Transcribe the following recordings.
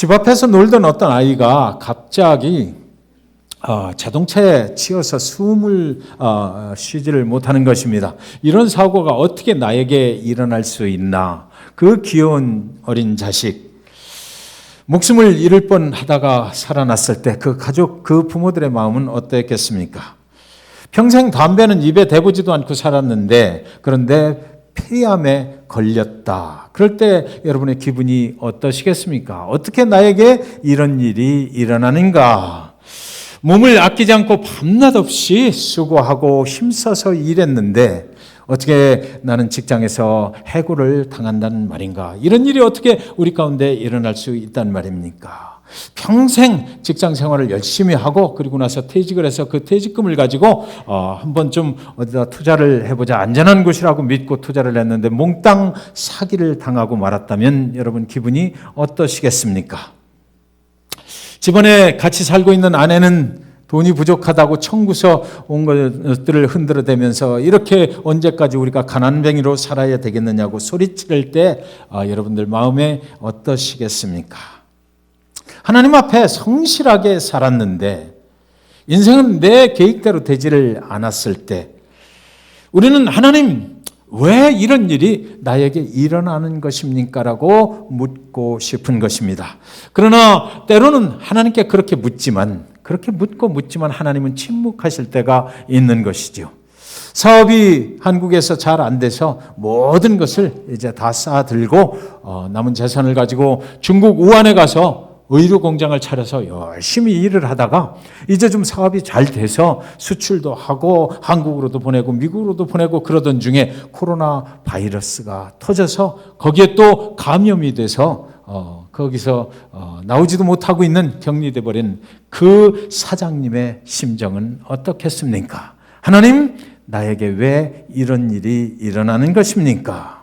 집 앞에서 놀던 어떤 아이가 갑자기 어, 자동차에 치여서 숨을 어, 쉬지를 못하는 것입니다. 이런 사고가 어떻게 나에게 일어날 수 있나? 그 귀여운 어린 자식. 목숨을 잃을 뻔 하다가 살아났을 때 그 가족, 그 부모들의 마음은 어땠겠습니까? 평생 담배는 입에 대보지도 않고 살았는데 그런데 폐암에 걸렸다. 그럴 때 여러분의 기분이 어떠시겠습니까? 어떻게 나에게 이런 일이 일어나는가? 몸을 아끼지 않고 밤낮 없이 수고하고 힘써서 일했는데 어떻게 나는 직장에서 해고를 당한다는 말인가? 이런 일이 어떻게 우리 가운데 일어날 수 있단 말입니까? 평생 직장 생활을 열심히 하고 그리고 나서 퇴직을 해서 그 퇴직금을 가지고 어, 한번 좀 어디다 투자를 해보자 안전한 곳이라고 믿고 투자를 했는데 몽땅 사기를 당하고 말았다면 여러분 기분이 어떠시겠습니까? 집안에 같이 살고 있는 아내는 돈이 부족하다고 청구서 온 것들을 흔들어대면서 이렇게 언제까지 우리가 가난뱅이로 살아야 되겠느냐고 소리칠 때 아, 여러분들 마음에 어떠시겠습니까? 하나님 앞에 성실하게 살았는데 인생은 내 계획대로 되지를 않았을 때 우리는 하나님 왜 이런 일이 나에게 일어나는 것입니까? 라고 묻고 싶은 것입니다. 그러나 때로는 하나님께 그렇게 묻지만 그렇게 묻고 묻지만 하나님은 침묵하실 때가 있는 것이죠. 사업이 한국에서 잘 안 돼서 모든 것을 이제 다 쌓아들고 어, 남은 재산을 가지고 중국 우한에 가서 의류 공장을 차려서 열심히 일을 하다가 이제 좀 사업이 잘 돼서 수출도 하고 한국으로도 보내고 미국으로도 보내고 그러던 중에 코로나 바이러스가 터져서 거기에 또 감염이 돼서 어, 거기서 어, 나오지도 못하고 있는 격리돼 버린 그 사장님의 심정은 어떻겠습니까? 하나님 나에게 왜 이런 일이 일어나는 것입니까?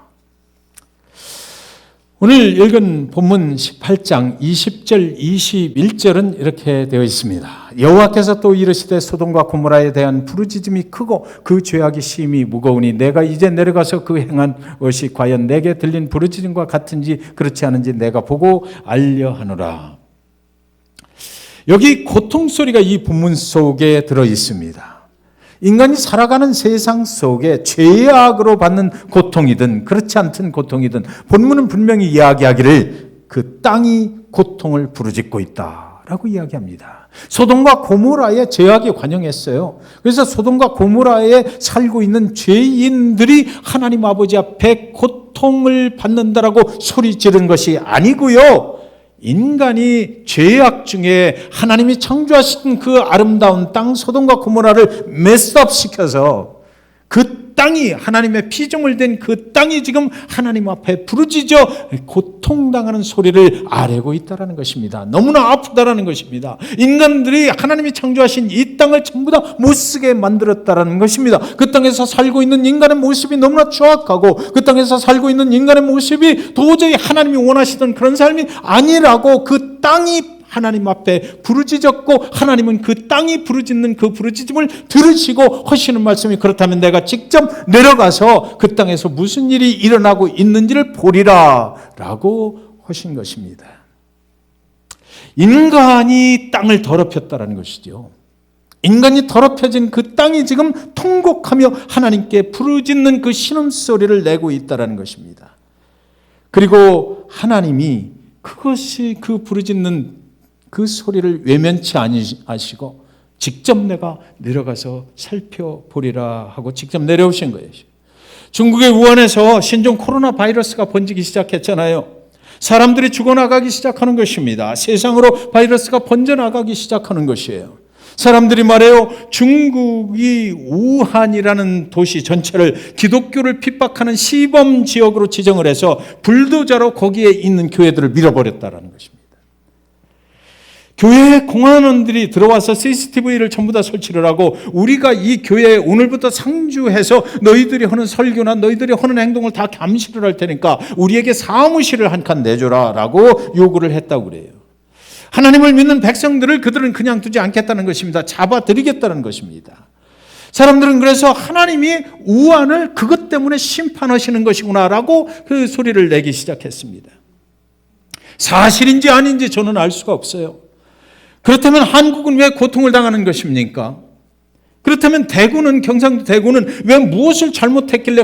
오늘 읽은 본문 18장 20절 21절은 이렇게 되어 있습니다. 여호와께서 또 이르시되 소돔과 고모라에 대한 부르짖음이 크고 그 죄악이 심히 무거우니 내가 이제 내려가서 그 행한 것이 과연 내게 들린 부르짖음과 같은지 그렇지 않은지 내가 보고 알려 하노라. 여기 고통 소리가 이 본문 속에 들어 있습니다. 인간이 살아가는 세상 속에 죄악으로 받는 고통이든 그렇지 않든 고통이든 본문은 분명히 이야기하기를 그 땅이 고통을 부르짖고 있다라고 이야기합니다. 소돔과 고모라의 죄악이 관영했어요. 그래서 소돔과 고모라에 살고 있는 죄인들이 하나님 아버지 앞에 고통을 받는다라고 소리 지른 것이 아니고요. 인간이 죄악 중에 하나님이 창조하신 그 아름다운 땅 소돔과 고모라를 메스업 시켜서 그 땅이 하나님의 피조물 된그 땅이 지금 하나님 앞에 부르짖어 고통당하는 소리를 아뢰고 있다라는 것입니다. 너무나 아프다라는 것입니다. 인간들이 하나님이 창조하신 이 땅을 전부 다 못 쓰게 만들었다라는 것입니다. 그 땅에서 살고 있는 인간의 모습이 너무나 추악하고 그 땅에서 살고 있는 인간의 모습이 도저히 하나님이 원하시던 그런 삶이 아니라고 그 땅이 하나님 앞에 부르짖었고 하나님은 그 땅이 부르짖는 그 부르짖음을 들으시고 하시는 말씀이 그렇다면 내가 직접 내려가서 그 땅에서 무슨 일이 일어나고 있는지를 보리라라고 하신 것입니다. 인간이 땅을 더럽혔다라는 것이죠. 인간이 더럽혀진 그 땅이 지금 통곡하며 하나님께 부르짖는 그 신음소리를 내고 있다라는 것입니다. 그리고 하나님이 그것이 그 부르짖는 그 소리를 외면치 아니시고 직접 내가 내려가서 살펴보리라 하고 직접 내려오신 거예요. 중국의 우한에서 신종 코로나 바이러스가 번지기 시작했잖아요. 사람들이 죽어나가기 시작하는 것입니다. 세상으로 바이러스가 번져나가기 시작하는 것이에요. 사람들이 말해요. 중국이 우한이라는 도시 전체를 기독교를 핍박하는 시범 지역으로 지정을 해서 불도저로 거기에 있는 교회들을 밀어버렸다는 것입니다. 교회 공안원들이 들어와서 CCTV를 전부 다 설치를 하고 우리가 이 교회에 오늘부터 상주해서 너희들이 하는 설교나 너희들이 하는 행동을 다 감시를 할 테니까 우리에게 사무실을 한 칸 내줘라라고 요구를 했다고 그래요. 하나님을 믿는 백성들을 그들은 그냥 두지 않겠다는 것입니다. 잡아들이겠다는 것입니다. 사람들은 그래서 하나님이 우한을 그것 때문에 심판하시는 것이구나라고 그 소리를 내기 시작했습니다. 사실인지 아닌지 저는 알 수가 없어요. 그렇다면 한국은 왜 고통을 당하는 것입니까? 그렇다면 대구는 경상도 대구는 왜 무엇을 잘못했길래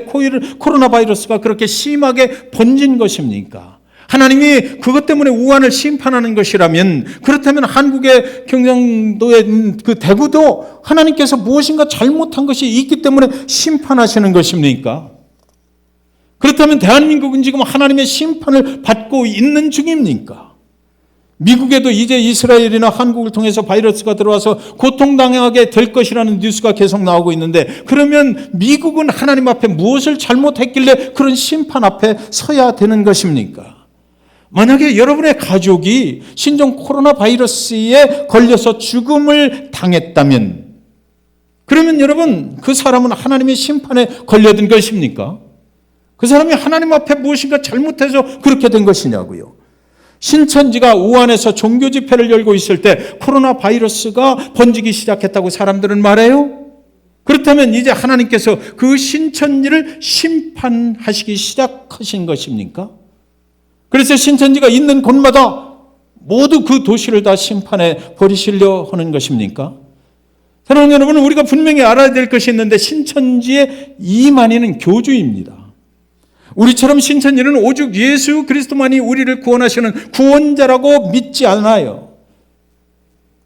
코로나 바이러스가 그렇게 심하게 번진 것입니까? 하나님이 그것 때문에 우한을 심판하는 것이라면 그렇다면 한국의 경상도의 그 대구도 하나님께서 무엇인가 잘못한 것이 있기 때문에 심판하시는 것입니까? 그렇다면 대한민국은 지금 하나님의 심판을 받고 있는 중입니까? 미국에도 이제 이스라엘이나 한국을 통해서 바이러스가 들어와서 고통당하게 될 것이라는 뉴스가 계속 나오고 있는데 그러면 미국은 하나님 앞에 무엇을 잘못했길래 그런 심판 앞에 서야 되는 것입니까? 만약에 여러분의 가족이 신종 코로나 바이러스에 걸려서 죽음을 당했다면 그러면 여러분 그 사람은 하나님의 심판에 걸려든 것입니까? 그 사람이 하나님 앞에 무엇인가 잘못해서 그렇게 된 것이냐고요. 신천지가 우한에서 종교 집회를 열고 있을 때 코로나 바이러스가 번지기 시작했다고 사람들은 말해요. 그렇다면 이제 하나님께서 그 신천지를 심판하시기 시작하신 것입니까? 그래서 신천지가 있는 곳마다 모두 그 도시를 다 심판해 버리시려 하는 것입니까? 사랑하는 여러분, 우리가 분명히 알아야 될 것이 있는데 신천지의 이만희는 교주입니다. 우리처럼 신천지는 오직 예수 그리스도만이 우리를 구원하시는 구원자라고 믿지 않아요.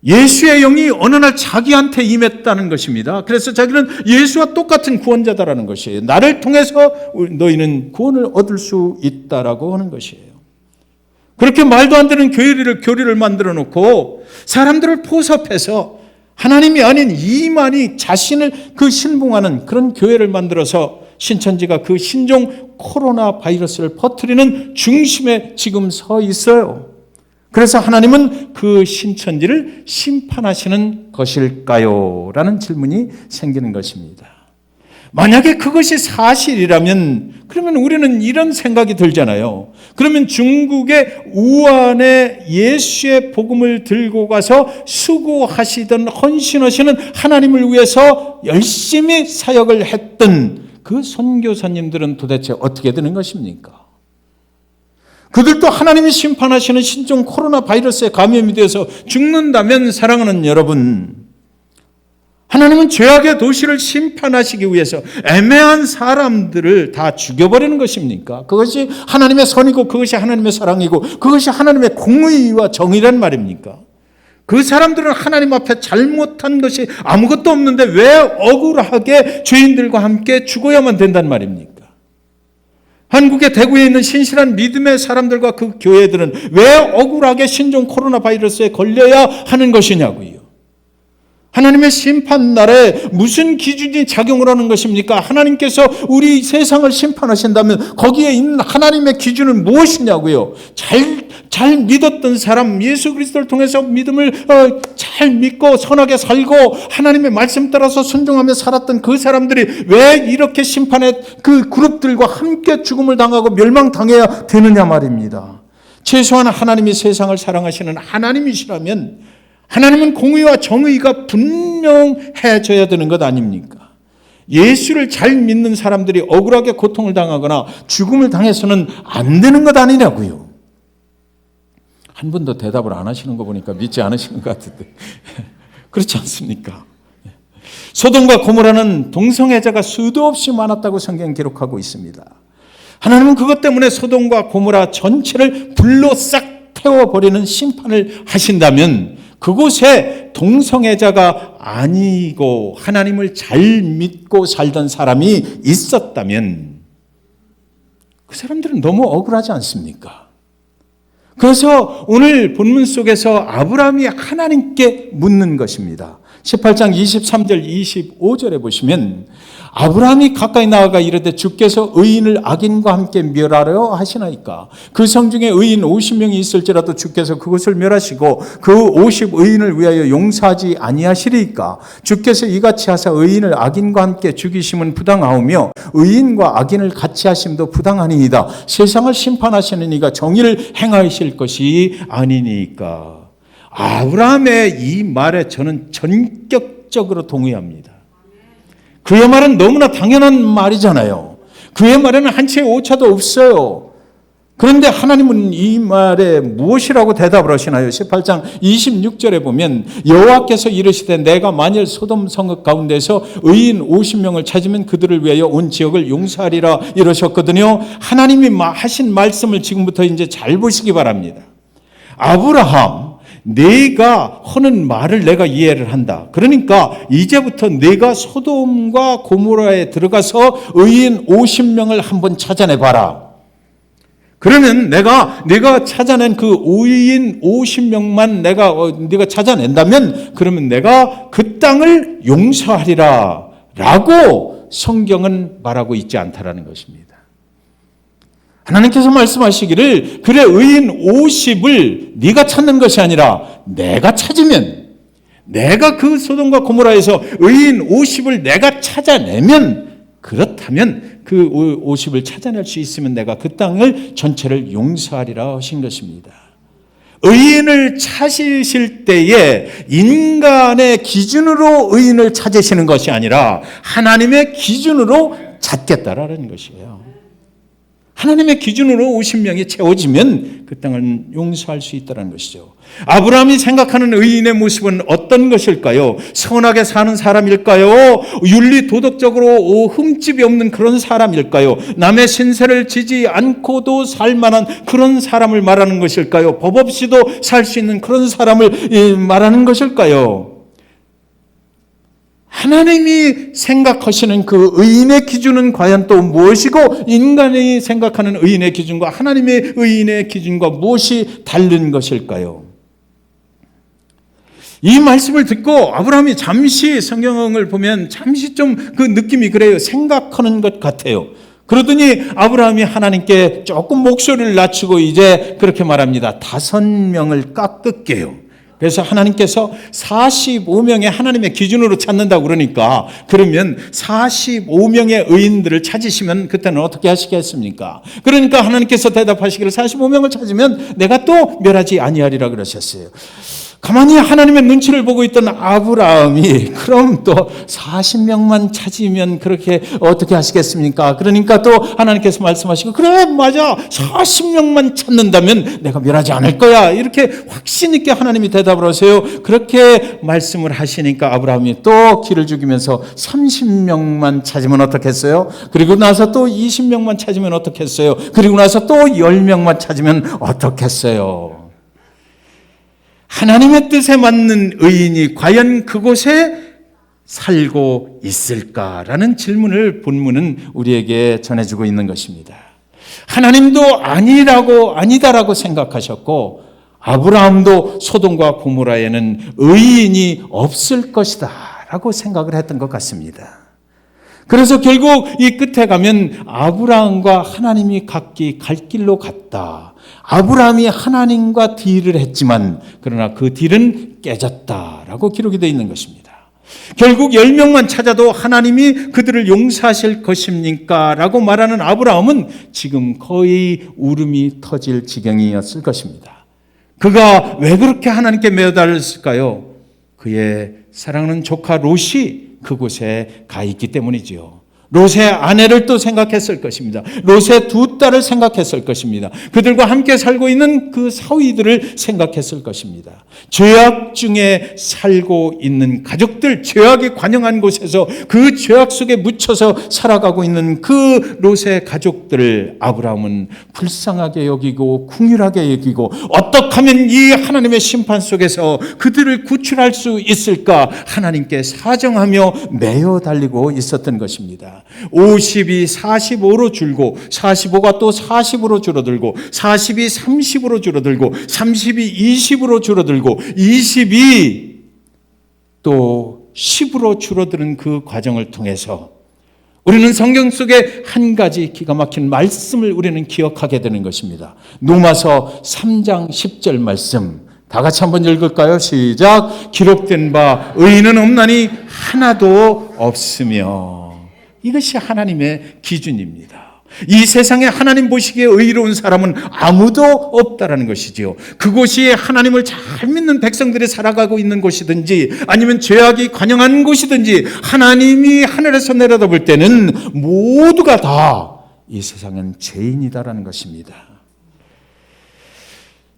예수의 영이 어느 날 자기한테 임했다는 것입니다. 그래서 자기는 예수와 똑같은 구원자다라는 것이에요. 나를 통해서 너희는 구원을 얻을 수 있다라고 하는 것이에요. 그렇게 말도 안 되는 교리를, 교리를 만들어 놓고 사람들을 포섭해서 하나님이 아닌 이만이 자신을 그 신봉하는 그런 교회를 만들어서 신천지가 그 신종 코로나 바이러스를 퍼뜨리는 중심에 지금 서 있어요. 그래서 하나님은 그 신천지를 심판하시는 것일까요? 라는 질문이 생기는 것입니다. 만약에 그것이 사실이라면 그러면 우리는 이런 생각이 들잖아요. 그러면 중국의 우한에 예수의 복음을 들고 가서 수고하시던 헌신하시는 하나님을 위해서 열심히 사역을 했던 그 선교사님들은 도대체 어떻게 되는 것입니까? 그들도 하나님이 심판하시는 신종 코로나 바이러스에 감염이 되어서 죽는다면 사랑하는 여러분, 하나님은 죄악의 도시를 심판하시기 위해서 애매한 사람들을 다 죽여버리는 것입니까? 그것이 하나님의 선이고 그것이 하나님의 사랑이고 그것이 하나님의 공의와 정의란 말입니까? 그 사람들은 하나님 앞에 잘못한 것이 아무것도 없는데 왜 억울하게 죄인들과 함께 죽어야만 된단 말입니까? 한국의 대구에 있는 신실한 믿음의 사람들과 그 교회들은 왜 억울하게 신종 코로나 바이러스에 걸려야 하는 것이냐고요. 하나님의 심판 날에 무슨 기준이 작용을 하는 것입니까? 하나님께서 우리 세상을 심판하신다면 거기에 있는 하나님의 기준은 무엇이냐고요? 잘, 잘 믿었던 사람, 예수 그리스도를 통해서 믿음을 어, 잘 믿고 선하게 살고 하나님의 말씀 따라서 순종하며 살았던 그 사람들이 왜 이렇게 심판의 그 그룹들과 함께 죽음을 당하고 멸망당해야 되느냐 말입니다. 최소한 하나님이 세상을 사랑하시는 하나님이시라면 하나님은 공의와 정의가 분명해져야 되는 것 아닙니까? 예수를 잘 믿는 사람들이 억울하게 고통을 당하거나 죽음을 당해서는 안 되는 것 아니냐고요. 한 분도 대답을 안 하시는 거 보니까 믿지 않으시는 것 같은데. 그렇지 않습니까? 소돔과 고모라는 동성애자가 수도 없이 많았다고 성경 기록하고 있습니다. 하나님은 그것 때문에 소돔과 고모라 전체를 불로 싹 태워버리는 심판을 하신다면 그곳에 동성애자가 아니고 하나님을 잘 믿고 살던 사람이 있었다면 그 사람들은 너무 억울하지 않습니까? 그래서 오늘 본문 속에서 아브라함이 하나님께 묻는 것입니다. 18장 23절 25절에 보시면 아브라함이 가까이 나아가 이르되 주께서 의인을 악인과 함께 멸하려 하시나이까? 그 성중에 의인 50명이 있을지라도 주께서 그것을 멸하시고 그 50의인을 위하여 용서하지 아니하시리이까? 주께서 이같이 하사 의인을 악인과 함께 죽이심은 부당하오며 의인과 악인을 같이 하심도 부당하니이다. 세상을 심판하시는 이가 정의를 행하실 것이 아니니까 아브라함의 이 말에 저는 전격적으로 동의합니다. 그의 말은 너무나 당연한 말이잖아요. 그의 말에는 한치의 오차도 없어요. 그런데 하나님은 이 말에 무엇이라고 대답을 하시나요? 18장 26절에 보면 여호와께서 이르시되 내가 만일 소돔 성읍 가운데서 의인 50명을 찾으면 그들을 위하여 온 지역을 용서하리라 이러셨거든요. 하나님이 하신 말씀을 지금부터 이제 잘 보시기 바랍니다. 아브라함 내가 하는 말을 내가 이해를 한다. 그러니까 이제부터 내가 소돔과 고모라에 들어가서 의인 50명을 한번 찾아내 봐라. 그러면 내가 내가 찾아낸 그 5인 50명만 내가 어, 네가 찾아낸다면 그러면 내가 그 땅을 용서하리라라고 성경은 말하고 있지 않다라는 것입니다. 하나님께서 말씀하시기를 그래 의인 50을 네가 찾는 것이 아니라 내가 찾으면 내가 그 소돔과 고모라에서 의인 50을 내가 찾아내면 그렇다면 그 50을 찾아낼 수 있으면 내가 그 땅을 전체를 용서하리라 하신 것입니다. 의인을 찾으실 때에 인간의 기준으로 의인을 찾으시는 것이 아니라 하나님의 기준으로 찾겠다라는 것이에요. 하나님의 기준으로 50명이 채워지면 그 땅을 용서할 수 있다는 것이죠. 아브라함이 생각하는 의인의 모습은 어떤 것일까요? 선하게 사는 사람일까요? 윤리 도덕적으로 흠집이 없는 그런 사람일까요? 남의 신세를 지지 않고도 살 만한 그런 사람을 말하는 것일까요? 법 없이도 살 수 있는 그런 사람을 말하는 것일까요? 하나님이 생각하시는 그 의인의 기준은 과연 또 무엇이고 인간이 생각하는 의인의 기준과 하나님의 의인의 기준과 무엇이 다른 것일까요? 이 말씀을 듣고 아브라함이 잠시 성경을 보면 잠시 좀 그 느낌이 그래요. 생각하는 것 같아요. 그러더니 아브라함이 하나님께 조금 목소리를 낮추고 이제 그렇게 말합니다. 다섯 명을 깎을게요. 그래서 하나님께서 45명의 하나님의 기준으로 찾는다고 그러니까 그러면 45명의 의인들을 찾으시면 그때는 어떻게 하시겠습니까? 그러니까 하나님께서 대답하시기를 45명을 찾으면 내가 또 멸하지 아니하리라 그러셨어요. 가만히 하나님의 눈치를 보고 있던 아브라함이 그럼 또 40명만 찾으면 그렇게 어떻게 하시겠습니까? 그러니까 또 하나님께서 말씀하시고 그래 맞아 40명만 찾는다면 내가 멸하지 않을 거야 이렇게 확신 있게 하나님이 대답을 하세요. 그렇게 말씀을 하시니까 아브라함이 또 길을 죽이면서 30명만 찾으면 어떻겠어요? 그리고 나서 또 20명만 찾으면 어떻겠어요? 그리고 나서 또 10명만 찾으면 어떻겠어요? 하나님의 뜻에 맞는 의인이 과연 그곳에 살고 있을까라는 질문을 본문은 우리에게 전해주고 있는 것입니다. 하나님도 아니라고 아니다라고 생각하셨고 아브라함도 소돔과 고모라에는 의인이 없을 것이다라고 생각을 했던 것 같습니다. 그래서 결국 이 끝에 가면 아브라함과 하나님이 각기 갈 길로 갔다. 아브라함이 하나님과 딜을 했지만 그러나 그 딜은 깨졌다라고 기록이 되어 있는 것입니다. 결국 10명만 찾아도 하나님이 그들을 용서하실 것입니까? 라고 말하는 아브라함은 지금 거의 울음이 터질 지경이었을 것입니다. 그가 왜 그렇게 하나님께 매달렸을까요? 그의 사랑하는 조카 롯이 그곳에 가 있기 때문이지요. 롯의 아내를 또 생각했을 것입니다. 롯의 두 딸을 생각했을 것입니다. 그들과 함께 살고 있는 그 사위들을 생각했을 것입니다. 죄악 중에 살고 있는 가족들, 죄악이 관영한 곳에서 그 죄악 속에 묻혀서 살아가고 있는 그 롯의 가족들을 아브라함은 불쌍하게 여기고 궁휼하게 여기고 어떻게 하면 이 하나님의 심판 속에서 그들을 구출할 수 있을까 하나님께 사정하며 매어 달리고 있었던 것입니다. 50이 45로 줄고 45가 또 40으로 줄어들고 40이 30으로 줄어들고 30이 20으로 줄어들고 20이 또 10으로 줄어드는 그 과정을 통해서 우리는 성경 속에 한 가지 기가 막힌 말씀을 우리는 기억하게 되는 것입니다. 노마서 3장 10절 말씀. 다 같이 한번 읽을까요? 시작. 기록된 바 의인은 없나니 하나도 없으며. 이것이 하나님의 기준입니다. 이 세상에 하나님 보시기에 의로운 사람은 아무도 없다라는 것이지요. 그곳이 하나님을 잘 믿는 백성들이 살아가고 있는 곳이든지 아니면 죄악이 관영한 곳이든지 하나님이 하늘에서 내려다볼 때는 모두가 다 이 세상은 죄인이다라는 것입니다.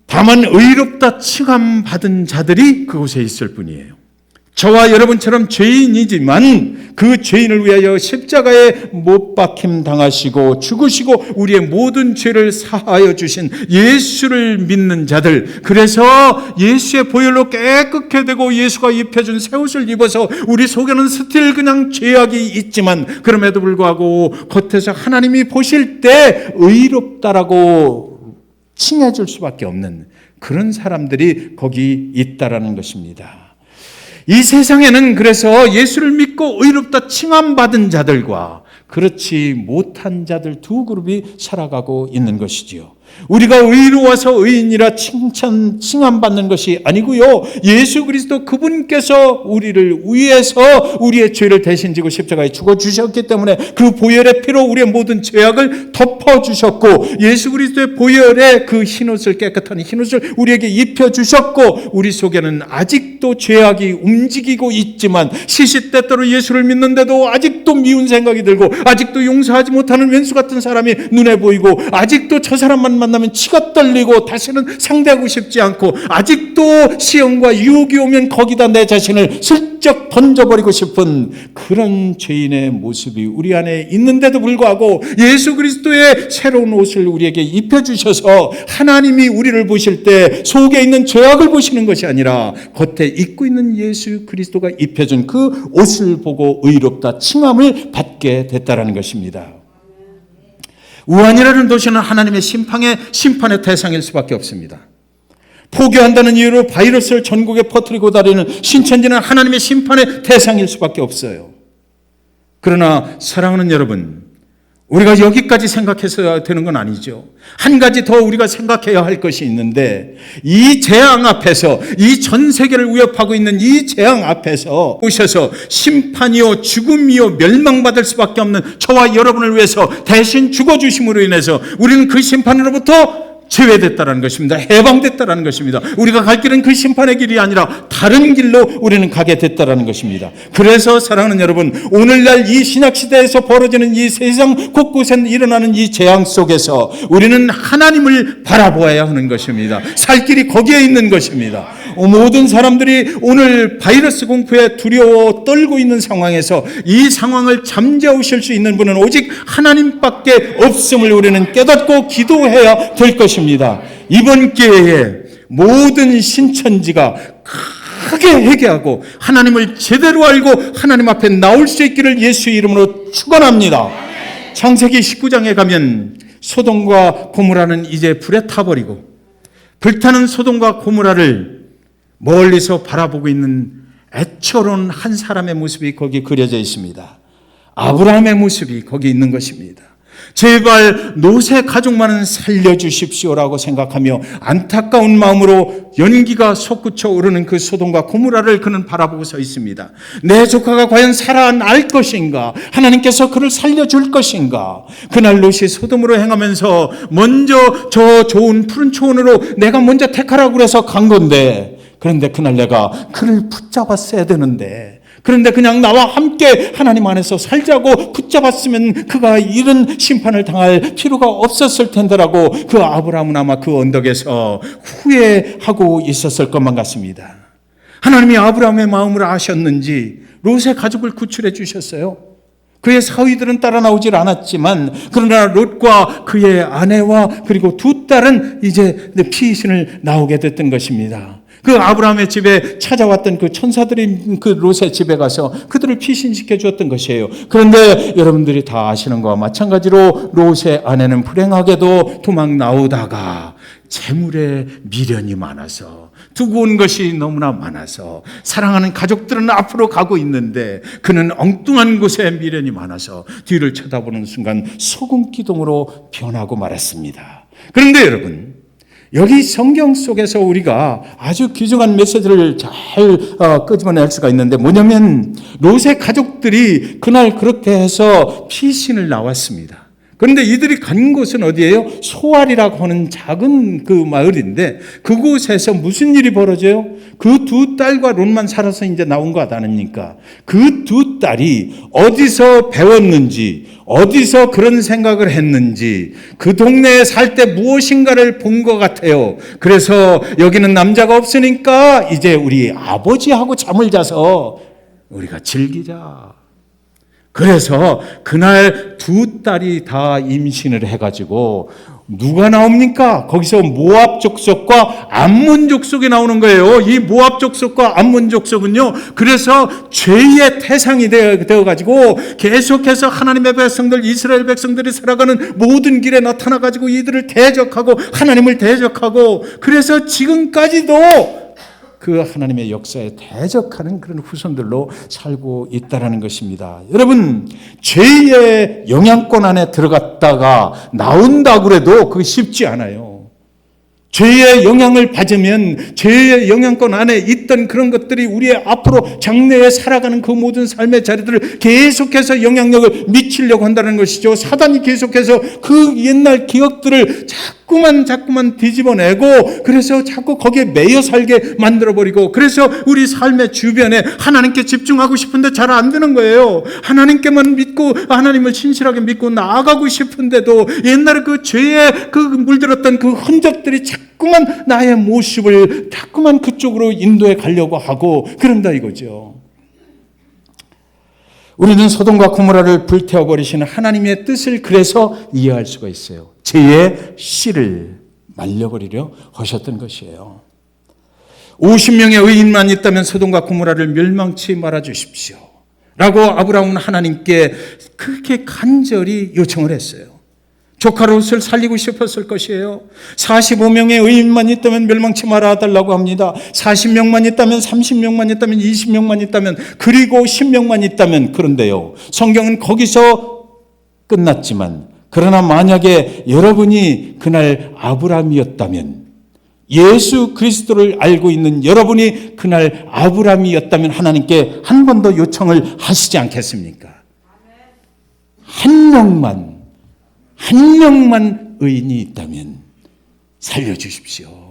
다만 의롭다 칭함 받은 자들이 그곳에 있을 뿐이에요. 저와 여러분처럼 죄인이지만 그 죄인을 위하여 십자가에 못 박힘 당하시고 죽으시고 우리의 모든 죄를 사하여 주신 예수를 믿는 자들 그래서 예수의 보혈로 깨끗게 되고 예수가 입혀준 새 옷을 입어서 우리 속에는 스틸 그냥 죄악이 있지만 그럼에도 불구하고 겉에서 하나님이 보실 때 의롭다라고 칭해 줄 수밖에 없는 그런 사람들이 거기 있다라는 것입니다. 이 세상에는 그래서 예수를 믿고 의롭다 칭함받은 자들과 그렇지 못한 자들 두 그룹이 살아가고 있는 것이지요. 우리가 의로워서 의인이라 칭찬, 칭함받는 것이 아니고요. 예수 그리스도 그분께서 우리를 위해서 우리의 죄를 대신 지고 십자가에 죽어 주셨기 때문에 그 보혈의 피로 우리의 모든 죄악을 덮어 주셨고 예수 그리스도의 보혈의 그 흰옷을 깨끗한 흰옷을 우리에게 입혀 주셨고 우리 속에는 아직도 죄악이 움직이고 있지만 시시때때로 예수를 믿는데도 아직도 미운 생각이 들고 아직도 용서하지 못하는 왼수 같은 사람이 눈에 보이고 아직도 저 사람만 만나면 치가 떨리고 다시는 상대하고 싶지 않고 아직도 시험과 유혹이 오면 거기다 내 자신을 슬쩍 던져버리고 싶은 그런 죄인의 모습이 우리 안에 있는데도 불구하고 예수 그리스도의 새로운 옷을 우리에게 입혀주셔서 하나님이 우리를 보실 때 속에 있는 죄악을 보시는 것이 아니라 겉에 입고 있는 예수 그리스도가 입혀준 그 옷을 보고 의롭다 칭함을 받게 됐다라는 것입니다. 우한이라는 도시는 하나님의 심판의 심판의 대상일 수밖에 없습니다. 포교한다는 이유로 바이러스를 전국에 퍼뜨리고 다니는 신천지는 하나님의 심판의 대상일 수밖에 없어요. 그러나 사랑하는 여러분, 우리가 여기까지 생각해서 되는 건 아니죠. 한 가지 더 우리가 생각해야 할 것이 있는데 이 재앙 앞에서 이 전 세계를 위협하고 있는 이 재앙 앞에서 오셔서 심판이요 죽음이요 멸망받을 수밖에 없는 저와 여러분을 위해서 대신 죽어 주심으로 인해서 우리는 그 심판으로부터 제외됐다라는 것입니다. 해방됐다라는 것입니다. 우리가 갈 길은 그 심판의 길이 아니라 다른 길로 우리는 가게 됐다라는 것입니다. 그래서 사랑하는 여러분, 오늘날 이 신약 시대에서 벌어지는 이 세상 곳곳에 일어나는 이 재앙 속에서 우리는 하나님을 바라보아야 하는 것입니다. 살 길이 거기에 있는 것입니다. 모든 사람들이 오늘 바이러스 공포에 두려워 떨고 있는 상황에서 이 상황을 잠재우실 수 있는 분은 오직 하나님밖에 없음을 우리는 깨닫고 기도해야 될 것입니다. 이번 기회에 모든 신천지가 크게 회개하고 하나님을 제대로 알고 하나님 앞에 나올 수 있기를 예수의 이름으로 축원합니다. 창세기 19장에 가면 소돔과 고무라는 이제 불에 타버리고 불타는 소돔과 고무라를 멀리서 바라보고 있는 애처로운 한 사람의 모습이 거기 그려져 있습니다. 아브라함의 모습이 거기 있는 것입니다. 제발 노세 가족만은 살려주십시오라고 생각하며 안타까운 마음으로 연기가 솟구쳐 오르는 그 소돔과 고무라를 그는 바라보고 서 있습니다. 내 조카가 과연 살아날 것인가? 하나님께서 그를 살려줄 것인가? 그날 롯이 소돔으로 행하면서 먼저 저 좋은 푸른 초원으로 내가 먼저 택하라고 그래서 간 건데 그런데 그날 내가 그를 붙잡았어야 되는데 그런데 그냥 나와 함께 하나님 안에서 살자고 붙잡았으면 그가 이런 심판을 당할 필요가 없었을 텐데라고 그 아브라함은 아마 그 언덕에서 후회하고 있었을 것만 같습니다. 하나님이 아브라함의 마음을 아셨는지 롯의 가족을 구출해 주셨어요. 그의 사위들은 따라 나오질 않았지만 그러나 롯과 그의 아내와 그리고 두 딸은 이제 피신을 나오게 됐던 것입니다. 그 아브라함의 집에 찾아왔던 그 천사들이 그 롯의 집에 가서 그들을 피신시켜 주었던 것이에요. 그런데 여러분들이 다 아시는 것과 마찬가지로 롯의 아내는 불행하게도 도망 나오다가 재물에 미련이 많아서 두고 온 것이 너무나 많아서 사랑하는 가족들은 앞으로 가고 있는데 그는 엉뚱한 곳에 미련이 많아서 뒤를 쳐다보는 순간 소금 기둥으로 변하고 말았습니다. 그런데 여러분 여기 성경 속에서 우리가 아주 귀중한 메시지를 잘 어, 끄집어낼 수가 있는데 뭐냐면 롯의 가족들이 그날 그렇게 해서 피신을 나왔습니다. 그런데 이들이 간 곳은 어디예요? 소알이라고 하는 작은 그 마을인데 그곳에서 무슨 일이 벌어져요? 그 두 딸과 롯만 살아서 이제 나온 거 아닙니까? 그 두 딸이 어디서 배웠는지, 어디서 그런 생각을 했는지, 그 동네에 살 때 무엇인가를 본 것 같아요. 그래서 여기는 남자가 없으니까 이제 우리 아버지하고 잠을 자서 우리가 즐기자. 그래서 그날 두 딸이 다 임신을 해가지고 누가 나옵니까? 거기서 모압 족속과 암몬 족속이 나오는 거예요. 이 모압 족속과 암몬 족속은요. 그래서 죄의 태상이 되어 가지고 계속해서 하나님의 백성들 이스라엘 백성들이 살아가는 모든 길에 나타나 가지고 이들을 대적하고 하나님을 대적하고 그래서 지금까지도 그 하나님의 역사에 대적하는 그런 후손들로 살고 있다라는 것입니다. 여러분, 죄의 영향권 안에 들어갔다가 나온다 그래도 그게 쉽지 않아요. 죄의 영향을 받으면 죄의 영향권 안에 있던 그런 것들이 우리의 앞으로 장래에 살아가는 그 모든 삶의 자리들을 계속해서 영향력을 미치려고 한다는 것이죠. 사단이 계속해서 그 옛날 기억들을 자꾸만 자꾸만 뒤집어내고 그래서 자꾸 거기에 매여 살게 만들어 버리고 그래서 우리 삶의 주변에 하나님께 집중하고 싶은데 잘 안 되는 거예요. 하나님께만 믿고 하나님을 신실하게 믿고 나아가고 싶은데도 옛날에 그 죄에 그 물들었던 그 흔적들이 자 꾸만 나의 모습을 자꾸만 그쪽으로 인도해 가려고 하고 그런다 이거죠. 우리는 소돔과 고모라를 불태워 버리시는 하나님의 뜻을 그래서 이해할 수가 있어요. 죄의 씨를 말려버리려 하셨던 것이에요. 50명의 의인만 있다면 소돔과 고모라를 멸망치 말아 주십시오. 라고 아브라함은 하나님께 그렇게 간절히 요청을 했어요. 조카 롯을 살리고 싶었을 것이에요. 45명의 의인만 있다면 멸망치 말아 달라고 합니다. 40명만 있다면 30명만 있다면 20명만 있다면 그리고 10명만 있다면 그런데요. 성경은 거기서 끝났지만 그러나 만약에 여러분이 그날 아브라함이었다면 예수 그리스도를 알고 있는 여러분이 그날 아브라함이었다면 하나님께 한 번 더 요청을 하시지 않겠습니까? 한 명만 한 명만 의인이 있다면 살려주십시오.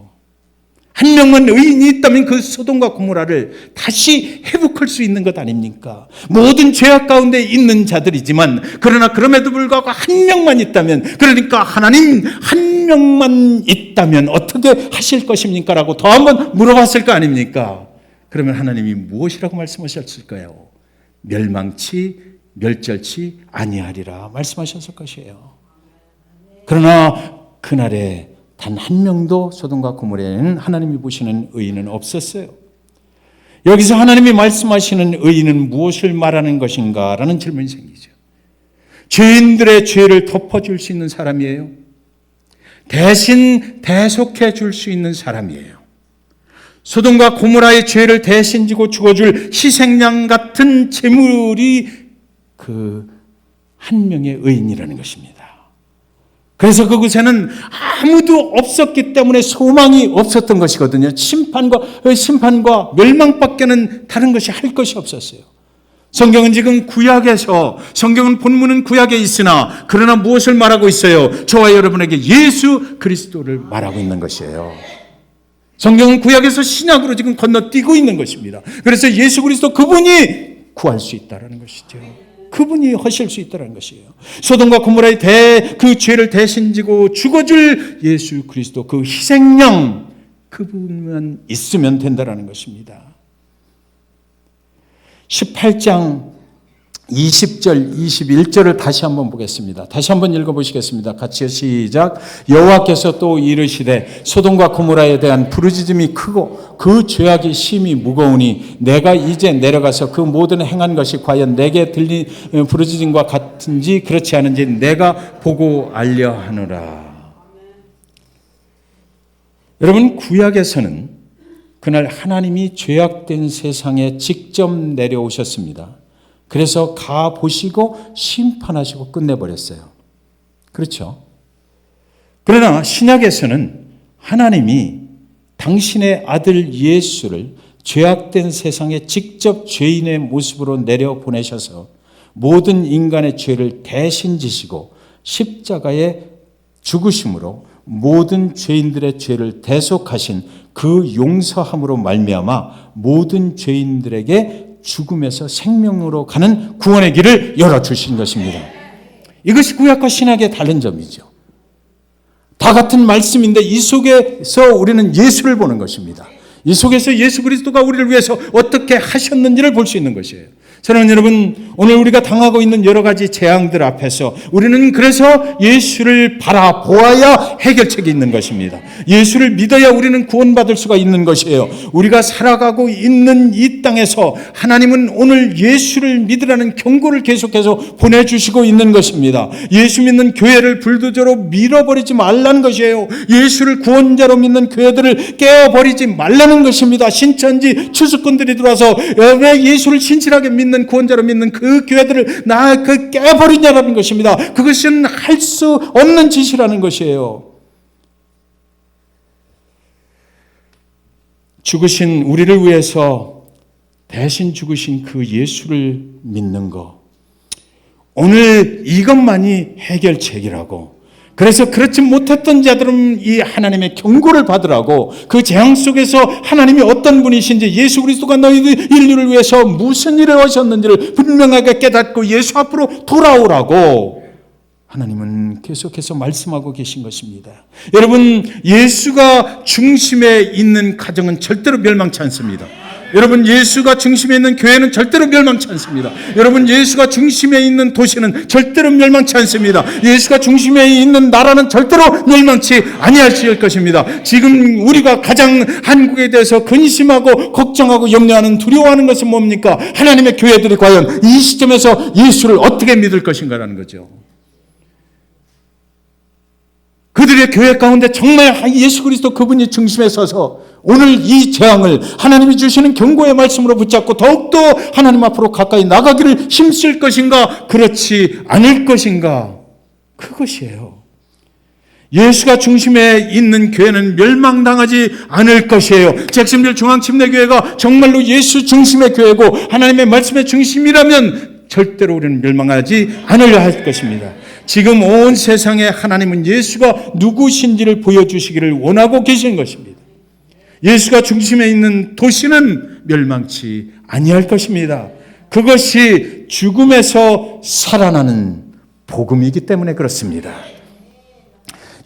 한 명만 의인이 있다면 그 소돔과 고모라를 다시 회복할 수 있는 것 아닙니까? 모든 죄악 가운데 있는 자들이지만 그러나 그럼에도 불구하고 한 명만 있다면 그러니까 하나님 한 명만 있다면 어떻게 하실 것입니까? 라고 더 한번 물어봤을 거 아닙니까? 그러면 하나님이 무엇이라고 말씀하셨을까요? 멸망치 멸절치 아니하리라 말씀하셨을 것이에요. 그러나 그날에 단 한 명도 소돔과 고모라에는 하나님이 보시는 의인은 없었어요. 여기서 하나님이 말씀하시는 의인은 무엇을 말하는 것인가라는 질문이 생기죠. 죄인들의 죄를 덮어줄 수 있는 사람이에요. 대신 대속해 줄 수 있는 사람이에요. 소돔과 고모라의 죄를 대신 지고 죽어줄 희생양 같은 제물이 그 한 명의 의인이라는 것입니다. 그래서 그곳에는 아무도 없었기 때문에 소망이 없었던 것이거든요. 심판과 심판과 멸망밖에는 다른 것이 할 것이 없었어요. 성경은 지금 구약에서 성경은 본문은 구약에 있으나 그러나 무엇을 말하고 있어요? 저와 여러분에게 예수 그리스도를 말하고 있는 것이에요. 성경은 구약에서 신약으로 지금 건너뛰고 있는 것입니다. 그래서 예수 그리스도 그분이 구할 수 있다라는 것이죠. 그분이 하실 수 있다는 것이에요. 소돔과 고모라의 대, 그 죄를 대신 지고 죽어줄 예수 그리스도 그 희생양 그분만 있으면 된다는 것입니다. 18장 20절, 21절을 다시 한번 보겠습니다. 다시 한번 읽어보시겠습니다. 같이 시작. 여호와께서 또 이르시되 소돔과 고모라에 대한 부르짖음이 크고 그 죄악이 심히 무거우니 내가 이제 내려가서 그 모든 행한 것이 과연 내게 들린 부르짖음과 같은지 그렇지 않은지 내가 보고 알려 하노라. 여러분 구약에서는 그날 하나님이 죄악된 세상에 직접 내려오셨습니다. 그래서 가 보시고 심판하시고 끝내버렸어요. 그렇죠? 그러나 신약에서는 하나님이 당신의 아들 예수를 죄악된 세상에 직접 죄인의 모습으로 내려 보내셔서 모든 인간의 죄를 대신 지시고 십자가의 죽으심으로 모든 죄인들의 죄를 대속하신 그 용서함으로 말미암아 모든 죄인들에게 죽음에서 생명으로 가는 구원의 길을 열어 주신 것입니다. 이것이 구약과 신약의 다른 점이죠. 다 같은 말씀인데 이 속에서 우리는 예수를 보는 것입니다. 이 속에서 예수 그리스도가 우리를 위해서 어떻게 하셨는지를 볼 수 있는 것이에요. 사랑하는 여러분, 오늘 우리가 당하고 있는 여러 가지 재앙들 앞에서 우리는 그래서 예수를 바라보아야 해결책이 있는 것입니다. 예수를 믿어야 우리는 구원받을 수가 있는 것이에요. 우리가 살아가고 있는 이 땅에서 하나님은 오늘 예수를 믿으라는 경고를 계속해서 보내주시고 있는 것입니다. 예수 믿는 교회를 불도저로 밀어버리지 말라는 것이에요. 예수를 구원자로 믿는 교회들을 깨어버리지 말라는 것입니다. 신천지 추수꾼들이 들어와서 왜 예수를 신실하게 믿는 구원자로 믿는 그 교회들을 나 그 깨버리냐라는 것입니다. 그것은 할 수 없는 짓이라는 것이에요. 죽으신 우리를 위해서 대신 죽으신 그 예수를 믿는 것. 오늘 이것만이 해결책이라고. 그래서 그렇지 못했던 자들은 이 하나님의 경고를 받으라고 그 재앙 속에서 하나님이 어떤 분이신지 예수 그리스도가 너희들 인류를 위해서 무슨 일을 하셨는지를 분명하게 깨닫고 예수 앞으로 돌아오라고 하나님은 계속해서 말씀하고 계신 것입니다. 여러분, 예수가 중심에 있는 가정은 절대로 멸망치 않습니다. 여러분, 예수가 중심에 있는 교회는 절대로 멸망치 않습니다. 여러분, 예수가 중심에 있는 도시는 절대로 멸망치 않습니다. 예수가 중심에 있는 나라는 절대로 멸망치 아니할 것입니다. 지금 우리가 가장 한국에 대해서 근심하고 걱정하고 염려하는 두려워하는 것은 뭡니까? 하나님의 교회들이 과연 이 시점에서 예수를 어떻게 믿을 것인가라는 거죠. 그들의 교회 가운데 정말 예수 그리스도 그분이 중심에 서서 오늘 이 재앙을 하나님이 주시는 경고의 말씀으로 붙잡고 더욱더 하나님 앞으로 가까이 나가기를 힘쓸 것인가 그렇지 않을 것인가 그것이에요. 예수가 중심에 있는 교회는 멸망당하지 않을 것이에요. 잭슨빌 중앙침례교회가 정말로 예수 중심의 교회고 하나님의 말씀의 중심이라면 절대로 우리는 멸망하지 않으려 할 것입니다. 지금 온 세상에 하나님은 예수가 누구신지를 보여주시기를 원하고 계신 것입니다. 예수가 중심에 있는 도시는 멸망치 아니할 것입니다. 그것이 죽음에서 살아나는 복음이기 때문에 그렇습니다.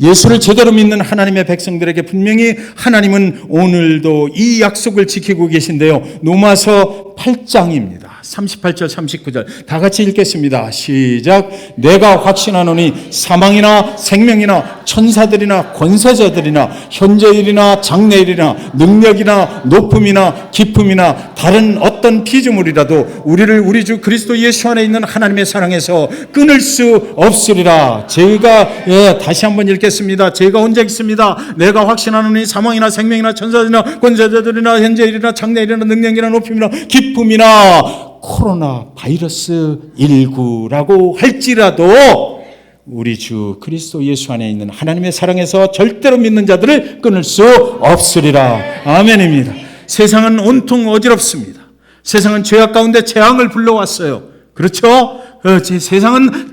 예수를 제대로 믿는 하나님의 백성들에게 분명히 하나님은 오늘도 이 약속을 지키고 계신데요. 노마서 8장입니다. 38절, 39절 다 같이 읽겠습니다. 시작. 내가 확신하노니 사망이나 생명이나 천사들이나 권세자들이나 현재일이나 장래일이나 능력이나 높음이나 기품이나 다른 어떤 피조물이라도 우리를 우리 주 그리스도 예수 안에 있는 하나님의 사랑에서 끊을 수 없으리라. 제가 예, 다시 한번 읽겠습니다. 제가 혼자 읽습니다. 내가 확신하노니 사망이나 생명이나 천사들이나 권세자들이나 현재일이나 장래일이나 능력이나 높음이나 기품이나 코로나 바이러스 19라고 할지라도 우리 주 그리스도 예수 안에 있는 하나님의 사랑에서 절대로 믿는 자들을 끊을 수 없으리라. 아멘입니다. 세상은 온통 어지럽습니다. 세상은 죄악 가운데 재앙을 불러왔어요. 그렇죠? 어, 세상은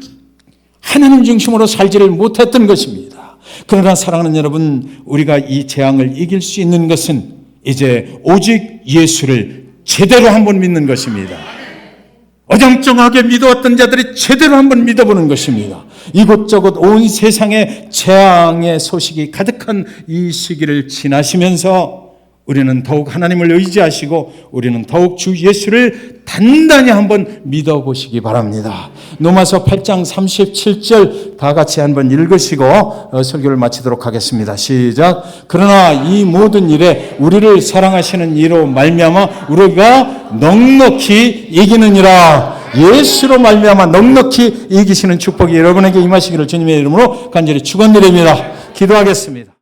하나님 중심으로 살지를 못했던 것입니다. 그러나 사랑하는 여러분, 우리가 이 재앙을 이길 수 있는 것은 이제 오직 예수를 제대로 한번 믿는 것입니다. 어정쩡하게 믿어왔던 자들이 제대로 한번 믿어보는 것입니다. 이곳저곳 온 세상에 재앙의 소식이 가득한 이 시기를 지나시면서 우리는 더욱 하나님을 의지하시고 우리는 더욱 주 예수를 단단히 한번 믿어보시기 바랍니다. 노마서 8장 37절 다 같이 한번 읽으시고 어, 설교를 마치도록 하겠습니다. 시작. 그러나 이 모든 일에 우리를 사랑하시는 이로 말미암아 우리가 넉넉히 이기느니라. 예수로 말미암아 넉넉히 이기시는 축복이 여러분에게 임하시기를 주님의 이름으로 간절히 축원드립니다. 기도하겠습니다.